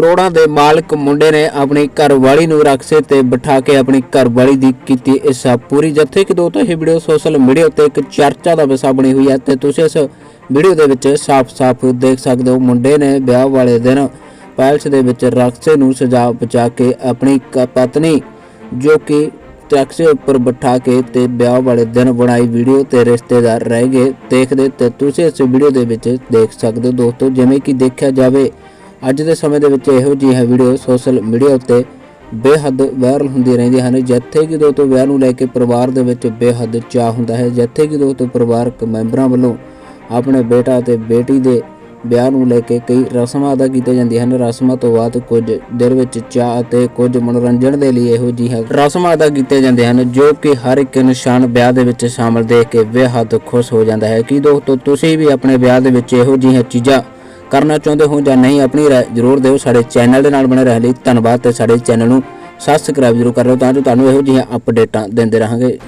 ਕਰੋੜਾਂ ਦੇ ਮਾਲਕ ਮੁੰਡੇ ਨੇ ਆਪਣੀ ਘਰਵਾਲੀ ਨੂੰ ਰਕਸੇ ਤੇ ਬਿਠਾ ਕੇ ਆਪਣੀ ਘਰਵਾਲੀ ਦੀ ਕੀਤੀ ਇਸ ਪੂਰੀ। ਜੱਥੇ ਕਿ ਦੋਸਤੋ, ਇਹ ਵੀਡੀਓ ਸੋਸ਼ਲ ਮੀਡੀਆ ਉੱਤੇ ਇੱਕ ਚਰਚਾ ਦਾ ਵਿਸ਼ਾ ਬਣੀ ਹੋਈ ਹੈ ਤੇ ਤੁਸੀਂ ਇਸ ਵੀਡੀਓ ਦੇ ਵਿੱਚ ਸਾਫ਼-ਸਾਫ਼ ਦੇਖ ਸਕਦੇ ਹੋ ਮੁੰਡੇ ਨੇ ਵਿਆਹ ਵਾਲੇ ਦਿਨ ਪੈਲਸ ਦੇ ਵਿੱਚ ਰਕਸੇ ਨੂੰ ਸਜਾ ਬਚਾ ਕੇ ਆਪਣੀ ਪਤਨੀ ਜੋ ਕਿ ਟੈਕਸੀ ਉੱਪਰ ਬਿਠਾ ਕੇ ਤੇ ਵਿਆਹ ਵਾਲੇ ਦਿਨ ਬਣਾਈ ਵੀਡੀਓ ਤੇ ਰਿਸ਼ਤੇਦਾਰ ਰਹਿ ਗਏ ਦੇਖਦੇ ਤੇ ਤੁਸੀਂ ਇਸ ਵੀਡੀਓ ਦੇ ਵਿੱਚ ਦੇਖ ਸਕਦੇ ਹੋ ਦੋਸਤੋ, ਜਿਵੇਂ ਕਿ ਦੇਖਿਆ ਜਾਵੇ ਅੱਜ ਦੇ ਸਮੇਂ ਦੇ ਵਿੱਚ ਇਹੋ ਜਿਹੀਆਂ ਵੀਡੀਓ ਸੋਸ਼ਲ ਮੀਡੀਆ ਉੱਤੇ ਬੇਹੱਦ ਵਾਇਰਲ ਹੁੰਦੀਆਂ ਰਹਿੰਦੀਆਂ ਹਨ, ਜਿੱਥੇ ਕਿ ਦੋਸਤੋ ਵਿਆਹ ਨੂੰ ਲੈ ਕੇ ਪਰਿਵਾਰ ਦੇ ਵਿੱਚ ਬੇਹੱਦ ਚਾਅ ਹੁੰਦਾ ਹੈ, ਜਿੱਥੇ ਕਿ ਦੋਸਤੋ ਪਰਿਵਾਰਕ ਮੈਂਬਰਾਂ ਵੱਲੋਂ ਆਪਣੇ ਬੇਟਾ ਤੇ ਬੇਟੀ ਦੇ ਵਿਆਹ ਨੂੰ ਲੈ ਕੇ ਕਈ ਰਸਮਾਂ ਅਦਾ ਕੀਤੀਆਂ ਜਾਂਦੀਆਂ ਹਨ। ਰਸਮਾਂ ਤੋਂ ਬਾਅਦ ਕੁਝ ਦਿਨ ਵਿੱਚ ਚਾਹ ਅਤੇ ਕੁਝ ਮਨੋਰੰਜਨ ਦੇ ਲਈ ਇਹੋ ਜਿਹੀਆਂ ਰਸਮਾਂ ਅਦਾ ਕੀਤੀਆਂ ਜਾਂਦੀਆਂ ਹਨ, ਜੋ ਕਿ ਹਰ ਇੱਕ ਇਨਸਾਨ ਵਿਆਹ ਦੇ ਵਿੱਚ ਸ਼ਾਮਲ ਦੇਖ ਕੇ ਬੇਹੱਦ ਖੁਸ਼ ਹੋ ਜਾਂਦਾ ਹੈ। ਕਿ ਦੋਸਤੋ, ਤੁਸੀਂ ਵੀ ਆਪਣੇ ਵਿਆਹ ਦੇ ਵਿੱਚ ਇਹੋ ਜਿਹੀਆਂ ਚੀਜ਼ਾਂ ਕਰਨਾ ਚਾਹੁੰਦੇ ਹੋ ਜਾਂ ਨਹੀਂ, ਆਪਣੀ ਰਾਏ ਜ਼ਰੂਰ ਦਿਓ। ਸਾਡੇ ਚੈਨਲ ਦੇ ਨਾਲ ਬਣੇ ਰਹਿਣ ਲਈ ਧੰਨਵਾਦ ਤੇ ਸਾਡੇ ਚੈਨਲ ਨੂੰ ਸਬਸਕ੍ਰਾਈਬ ਜ਼ਰੂਰ ਕਰ ਲਓ ਤਾਂ ਜੋ ਤੁਹਾਨੂੰ ਇਹੋ ਜਿਹੀਆਂ ਅਪਡੇਟਾਂ ਦਿੰਦੇ ਰਹਾਂਗੇ।